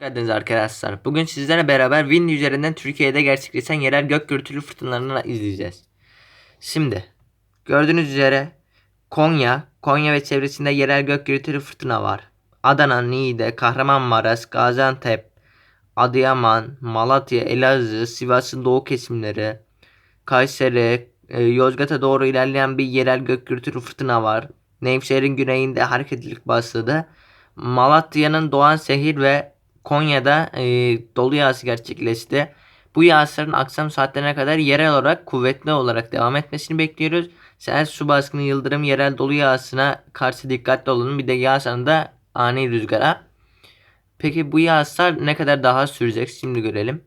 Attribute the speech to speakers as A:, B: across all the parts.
A: geldiniz arkadaşlar. Bugün sizlerle beraber Wind üzerinden Türkiye'de gerçekleşen yerel gök gürültülü fırtınalarını izleyeceğiz. Şimdi gördüğünüz üzere Konya, Konya ve çevresinde yerel gök gürültülü fırtına var. Adana, Niğde, Kahramanmaraş, Gaziantep, Adıyaman, Malatya, Elazığ, Sivas'ın doğu kesimleri, Kayseri, e, Yozgat'a doğru ilerleyen bir yerel gök gürültülü fırtına var. Nevşehir'in güneyinde hareketlilik başladı. Malatya'nın Doğansehir ve Konya'da e, dolu yağısı gerçekleşti. Bu yağışların akşam saatlerine kadar yerel olarak kuvvetli olarak devam etmesini bekliyoruz. Sel su baskını, yıldırım, yerel dolu yağışına karşı dikkatli olun. Bir de yağış anında ani rüzgara. Peki bu yağışlar ne kadar daha sürecek? Şimdi görelim.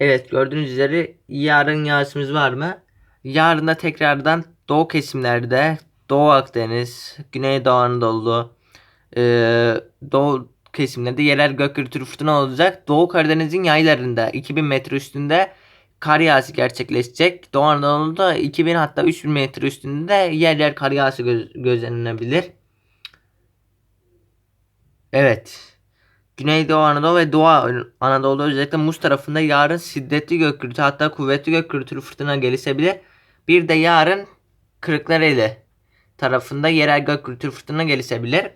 A: Evet gördüğünüz üzere yarın yağışımız var mı? Yarın da tekrardan doğu kesimlerde Doğu Akdeniz, Güneydoğu Anadolu, e, Doğu kesimlerinde yerel gök gürültülü fırtına olacak. Doğu Karadeniz'in yaylarında 2000 metre üstünde kar yağışı gerçekleşecek. Doğu Anadolu'da 2000 hatta 3000 metre üstünde yer yer kar yağışı göz, gözlenebilir. Evet. Güneydoğu Anadolu ve Doğu Anadolu'da özellikle Muz tarafında yarın şiddetli gök gürültü hatta kuvvetli gök gürültülü fırtına gelişebilir. Bir de yarın Kırklareli tarafında yerel gök gürültülü fırtına gelişebilir.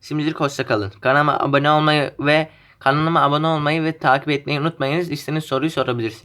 A: Şimdilik hoşça kalın. Kanalıma abone olmayı ve kanalıma abone olmayı ve takip etmeyi unutmayınız. İstediğiniz soruyu sorabilirsiniz.